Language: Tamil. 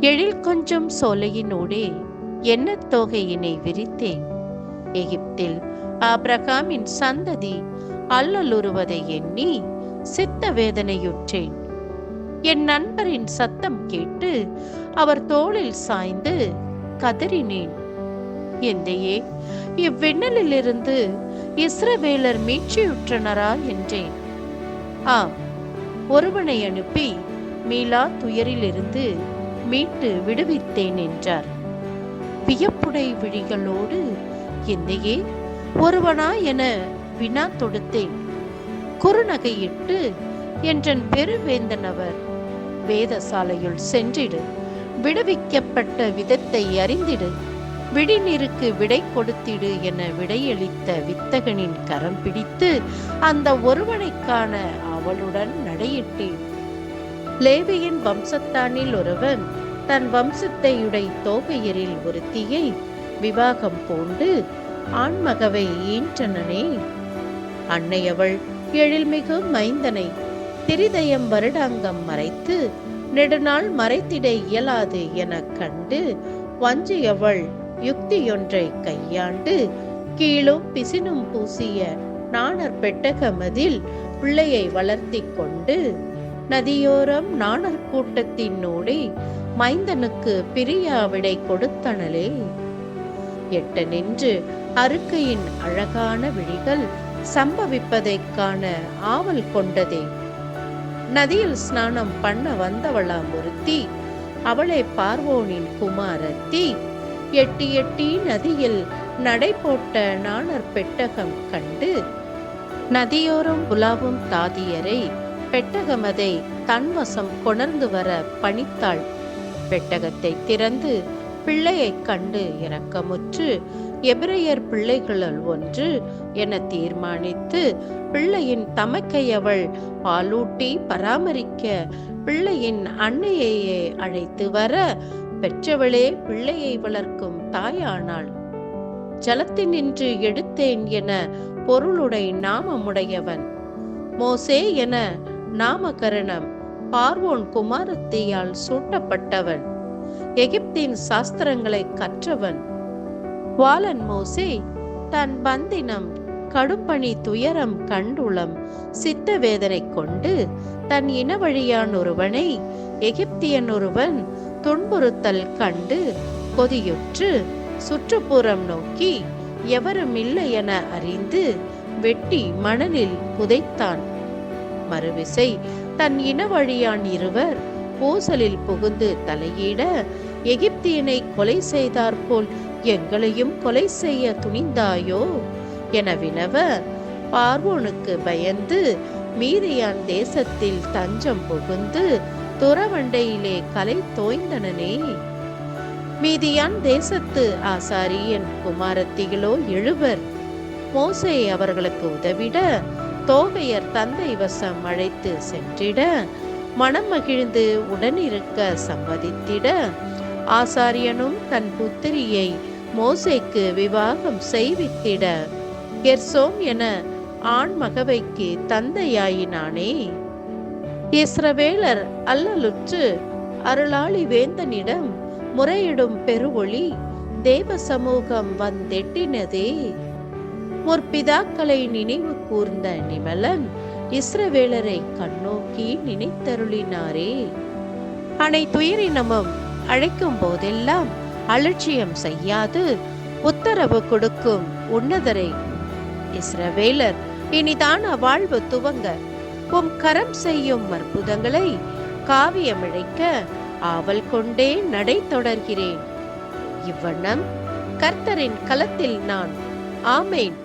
எழில் கொஞ்சம் சோலையினூடே என்ன தொகையினை விரித்தேன்? எகிப்தில் ஆப்ரகாமின் சந்ததி அல்லலுறுவதை எண்ணி சித்த வேதனையுற்றேன். என் நண்பரின் சத்தம் கேட்டு அவர் தோளில் சாய்ந்து கதறினேன். எந்தையே இவ்விண்ணலிலிருந்து இஸ்ரவேலர் மீட்சியுற்றனரா? என்றேன். ஆம் ஒருவனை அனுப்பி மீளா துயரிலிருந்து மீட்டு விடுவித்தேன் என்றார். வியப்புடை விழிகளோடு என்னையே ஒருவனா என வினா தொடுத்தேன். குறுநகையிட்டு என்றன் பெருவேந்தனவர் வேதசாலையுள் சென்றிடு. விடுவிக்கப்பட்ட விதத்தை அறிந்திடு. விடிநீருக்கு விடை கொடுத்திடு என விடையளித்த வித்தகனின் கரம் பிடித்து அந்த ஒருவனைக்கான அவளுடன் நடையிட்டேன். லேவியின் வம்சத்தானில் ஒருவன் தன் வம்சத்தையுடை தோகையரில் ஒருத்தியை விவாகம் பூண்டு ஆண்மகவை ஈன்றனனே. அன்னையவள் எழில்மிகு மைந்தனை திரிதயம் வருடாங்கம் மறைத்து நெடுநாள் மறைத்திட இயலாது எனக் கண்டு வஞ்சியவள் யுக்தியொன்றை கையாண்டு கீழும் பிசினும் பூசிய நாணர் பெட்டகமதில் பிள்ளையை வளர்த்தி கொண்டு நதியோரம் நாணர் கூட்டத்தினோடே மைந்தனுக்கு பிரியா விடை எட்ட நின்று அருக்கையின் அழகான விழிகள் சம்பவிப்பதைக் காண ஆவல் கொண்டதே. நதியில் ஸ்நானம் பண்ண வந்தவளாம் ஒருத்தி அவளை பார்வோனின் குமாரத்தி எட்டி எட்டி நதியில் நடை போட்ட நாணர் பெட்டகம் கண்டு நதியோரம் உலாவும் தாதியரை பெட்டகமதை தன்வசம் கொணர்ந்து வர பணித்தாள். பெட்டகத்தை திறந்து பிள்ளையைக் கண்டு இரக்கமுற்று எபிரையர் பிள்ளைகளுள் ஒன்று என தீர்மானித்து பிள்ளையின் தமக்கையவள் பாலூட்டி பராமரிக்க பிள்ளையின் அன்னையையே அழைத்து வர பெற்றவளே பிள்ளையை வளர்க்கும் தாயானாள். ஜலத்தினின்று எடுத்தேன் என பொருளுடை நாமமுடையவன். மோசே என நாமகரணம். பார்வோன் குமாரத்தியால் சூட்டப்பட்டவன். எகிப்தின் சாஸ்திரங்களை கற்றவன். வாலன் மோசே தன் பந்தினம் கடும்பணி துயரம் கண்டுளம் சித்த வேதனை கொண்டு தன் இனவழியான் ஒருவனை எகிப்தியன் ஒருவன் துன்புறுத்தல் கண்டு கொதியுற்று சுற்றுப்புறம் நோக்கி எவரும் இல்லை என அறிந்து வெட்டி மணலில் புதைத்தான். மறுவிசை. தன் இனவழியான் இருவர் பூசலில் புகுந்து தலையிட எகிப்தியனை கொலை செய்தாற்போல் எங்களையும் கொலை செய்ய துணிந்தாயோ? என வினவ பார்வோனுக்கு பயந்து மீதியான் தேசத்தில் தஞ்சம் புகுந்து துறவண்டையிலே கலை தோய்ந்தனனே. மீதியான் தேசத்து ஆசாரியன் குமாரத்திகளோ எழுவர் மோசே அவர்களுக்கு உதவிட தோகையர் தந்தை வசம் அழைத்து சென்றிட மனம் மகிழ்ந்து உடனிருக்க சம்மதித்திட. ஆசாரியனும் தன் புத்திரியை மோசைக்கு விவாகம் செய்வித்திட. கெர்சோம் என ஆண் மகவைக்கு தந்தையாயினானே. இஸ்ரவேலர் அல்லலுற்று அருளாளி வேந்தனிடம் முறையிடும் பெருவொளி தேவ சமூகம் வந்தெட்டினதே. முற்பிதாக்களை நினைவு கூர்ந்த நிமலன் இஸ்ரவேலரை கண்ணோக்கி நினைத்தருளினாரே. அனைத்துயிரினமும் அழைக்கும் போதெல்லாம் அலட்சியம் செய்யாது உத்தரவு கொடுக்கும் உன்னதரை. இஸ்ரவேலர் இனிதான வாழ்வு துவங்க உம் கரம் செய்யும் அற்புதங்களை காவியமிழைக்க ஆவல் கொண்டே நடை தொடர்கிறேன். இவ்வண்ணம் கர்த்தரின் களத்தில் நான். ஆமேன்.